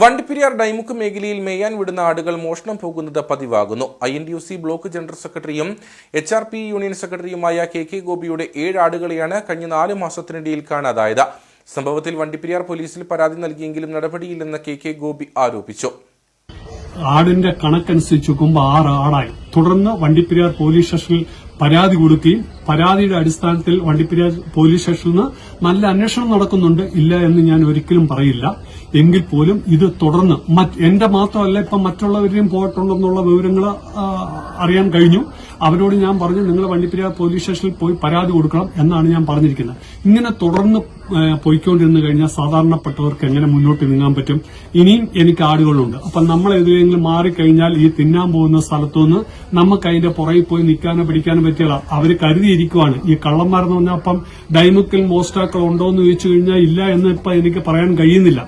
വണ്ടിപ്പെരിയാർ ഡൈമുക്ക് മേഖലയിൽ മേയാൻ വിടുന്ന ആടുകൾ മോഷണം പോകുന്നത് പതിവാകുന്നു. I N D U C block general സെക്രട്ടറിയും എച്ച് ആർ പി യൂണിയൻ സെക്രട്ടറിയുമായ കെ കെ ഗോപിയുടെ ഏഴ് ആടുകളെയാണ് കഴിഞ്ഞ നാല് മാസത്തിനിടയിൽ കാണാതായത്. സംഭവത്തിൽ വണ്ടിപ്പെരിയാർ പോലീസിൽ പരാതി നൽകിയെങ്കിലും നടപടിയില്ലെന്ന് കെ കെ ഗോപി ആരോപിച്ചു. ആടിന്റെ കണക്കനുസരിച്ച് നോക്കുമ്പോൾ ആറ് ആടായി. തുടർന്ന് വണ്ടിപ്പെരിയാർ പോലീസ് സ്റ്റേഷനിൽ പരാതി കൊടുക്കുകയും പരാതിയുടെ അടിസ്ഥാനത്തിൽ വണ്ടിപ്പെരിയാർ പോലീസ് സ്റ്റേഷനിൽ നിന്ന് നല്ല അന്വേഷണം നടക്കുന്നുണ്ട് ഇല്ല എന്ന് ഞാൻ ഒരിക്കലും പറയില്ല. എങ്കിൽ പോലും ഇത് തുടർന്ന് എന്റെ മാത്രമല്ല ഇപ്പം മറ്റുള്ളവരെയും പോയിട്ടുണ്ടെന്നുള്ള വിവരങ്ങൾ അറിയാൻ കഴിഞ്ഞു. അവരോട് ഞാൻ പറഞ്ഞു നിങ്ങൾ വണ്ടിപ്പെരിയാർ പോലീസ് സ്റ്റേഷനിൽ പോയി പരാതി കൊടുക്കണം എന്നാണ് ഞാൻ പറഞ്ഞിരിക്കുന്നത്. ഇങ്ങനെ തുടർന്ന് പോയിക്കൊണ്ടിരുന്നു കഴിഞ്ഞാൽ സാധാരണപ്പെട്ടവർക്ക് എങ്ങനെ മുന്നോട്ട് നീങ്ങാൻ പറ്റും? ഇനിയും എനിക്ക് ആടുകളുണ്ട്. അപ്പൊ നമ്മൾ എതിരെങ്കിലും മാറിക്കഴിഞ്ഞാൽ ഈ തിന്നാൻ പോകുന്ന സ്ഥലത്തുനിന്ന് നമുക്ക് അതിന്റെ പുറകിൽ പോയി നിൽക്കാനോ പിടിക്കാനോ പറ്റില്ല അവർ കരുതിയിരിക്കുവാണ്. ഈ കള്ളന്മാരെന്ന് പറഞ്ഞാൽ അപ്പം ഡൈമുക്കിൽ മോസ്റ്റാക്കൾ ഉണ്ടോ എന്ന് ചോദിച്ചു കഴിഞ്ഞാൽ ഇല്ല എന്ന് ഇപ്പം എനിക്ക് പറയാൻ കഴിയുന്നില്ല.